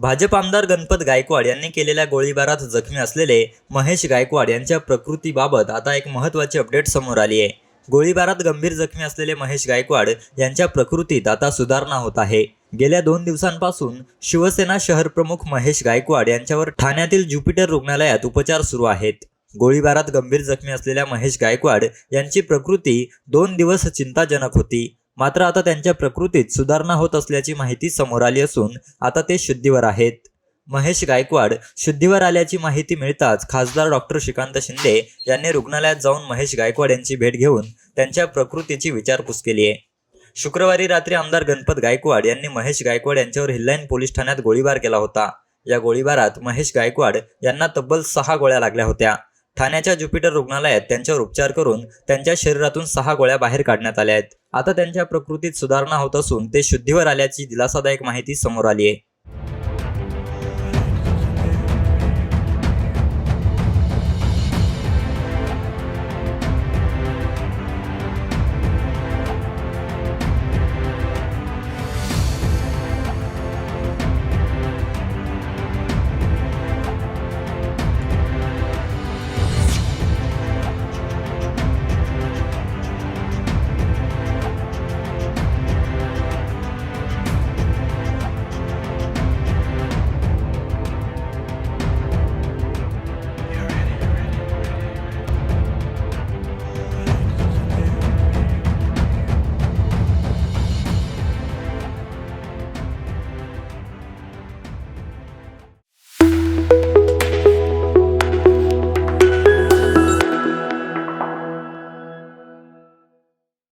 भाजप आमदार गणपत गायकवाड यांनी केलेल्या गोळीबारात जखमी असलेले महेश गायकवाड यांच्या प्रकृतीबाबत आता एक महत्त्वाची अपडेट समोर आली आहे. गोळीबारात गंभीर जखमी असलेले महेश गायकवाड यांच्या प्रकृतीत आता सुधारणा होत आहे. गेल्या दोन दिवसांपासून शिवसेना शहर प्रमुख महेश गायकवाड यांच्यावर ठाण्यातील ज्युपिटर रुग्णालयात उपचार सुरू आहेत. गोळीबारात गंभीर जखमी असलेल्या महेश गायकवाड यांची प्रकृती दोन दिवस चिंताजनक होती. मात्र आता त्यांच्या प्रकृतीत सुधारणा होत असल्याची माहिती समोर आली असून आता ते शुद्धीवर आहेत. महेश गायकवाड शुद्धीवर आल्याची माहिती मिळताच खासदार डॉक्टर श्रीकांत शिंदे यांनी रुग्णालयात जाऊन महेश गायकवाड यांची भेट घेऊन त्यांच्या प्रकृतीची विचारपूस केली आहे. शुक्रवारी रात्री आमदार गणपत गायकवाड यांनी महेश गायकवाड यांच्यावर हिल्लाईन पोलीस ठाण्यात गोळीबार केला होता. या गोळीबारात महेश गायकवाड यांना तब्बल सहा गोळ्या लागल्या होत्या. ठाण्याच्या ज्युपिटर रुग्णालयात त्यांच्यावर उपचार करून त्यांच्या शरीरातून सहा गोळ्या बाहेर काढण्यात आल्या आहेत. आता त्यांच्या प्रकृतीत सुधारणा होत असून ते शुद्धीवर आल्याची दिलासादायक माहिती समोर आली आहे.